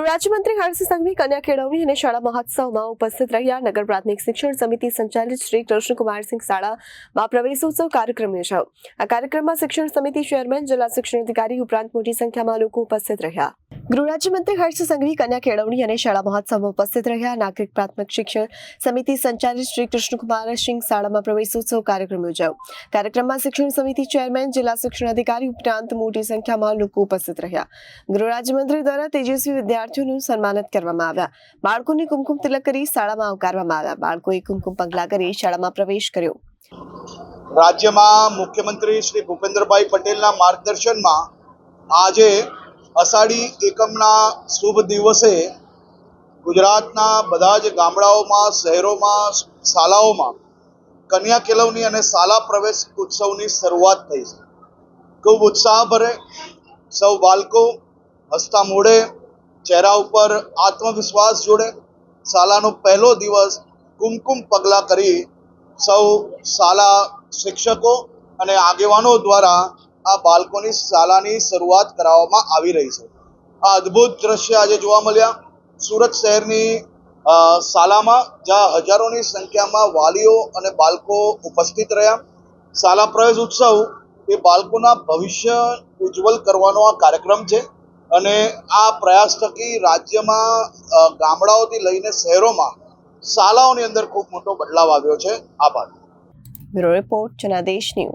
ગૃહ રાજ્યમંત્રી હર્ષ સંઘવી કન્યા કેળવણી અને શાળા મહોત્સવમાં ઉપસ્થિત રહ્યા. નગર પ્રાથમિક શિક્ષણ સમિતિ સંચાલિત શ્રી કૃષ્ણકુમારસિંહ શાળામાં પ્રવેશોત્સવ કાર્યક્રમ યોજાયો. આ કાર્યક્રમમાં શિક્ષણ સમિતિ ચેરમેન, જિલ્લા શિક્ષણ અધિકારી ઉપરાંત મોટી સંખ્યામાં લોકો ઉપસ્થિત રહ્યા. ગૃહ હર્ષ સંઘવી કન્યા કેળવણી અને શાળા મહોત્સવમાં ઉપસ્થિત રહ્યા. નાગરિક પ્રાથમિક શિક્ષણ સમિતિ સંચાલિત શ્રી કૃષ્ણકુમાર સિંહ શાળામાં પ્રવેશોત્સવ કાર્યક્રમ યોજાયો. કાર્યક્રમમાં શિક્ષણ સમિતિ ચેરમેન, જિલ્લા શિક્ષણ અધિકારી ઉપરાંત મોટી સંખ્યામાં લોકો ઉપસ્થિત રહ્યા. ગૃહ દ્વારા તેજસ્વી વિદ્યાર્થીઓનું સન્માનિત કરવામાં આવ્યા. બાળકોને કુમકુમ તિલક કરી શાળામાં આવકારવામાં આવ્યા. બાળકોએ કુમકુમ પગલા કરી શાળામાં પ્રવેશ કર્યો. રાજ્યમાં મુખ્યમંત્રી શ્રી ભૂપેન્દ્રભાઈ પટેલના માર્ગદર્શનમાં આજે અષાઢી એકમના શુભ દિવસે ગુજરાતના બધા જ ગામડાઓમાં, શહેરોમાં, શાળાઓમાં કન્યા કેળવણી અને શાલા પ્રવેશ ઉત્સવની શરૂઆત થઈ છે. ખૂબ ઉત્સાહભરે સૌ બાળકો હસતા મોઢે ચહેરા ઉપર આત્મવિશ્વાસ જોડે શાલાનો પહેલો દિવસ કુમકુમ પગલાં કરી સૌ શાળા શિક્ષકો અને આગેવાનો દ્વારા આ બાળકોની શાળાની શરૂઆત કરાવવામાં આવી રહી છે. આ અદ્ભુત દ્રશ્ય આજે જોવા મળ્યા. સુરત શહેરની શાળામાં જ્યાં હજારોની સંખ્યામાં વાલીઓ અને બાળકો ઉપસ્થિત રહ્યા. શાળા પ્રવેશ ઉત્સવ એ બાળકોના ભવિષ્ય ઉજ્જવલ કરવાનો આ કાર્યક્રમ છે અને આ પ્રયાસ થકી રાજ્યમાં ગામડાઓથી લઈને શહેરોમાં શાળાઓની અંદર ખૂબ મોટો બદલાવ આવ્યો છે. આભાર. Bureau report, Janadesh news.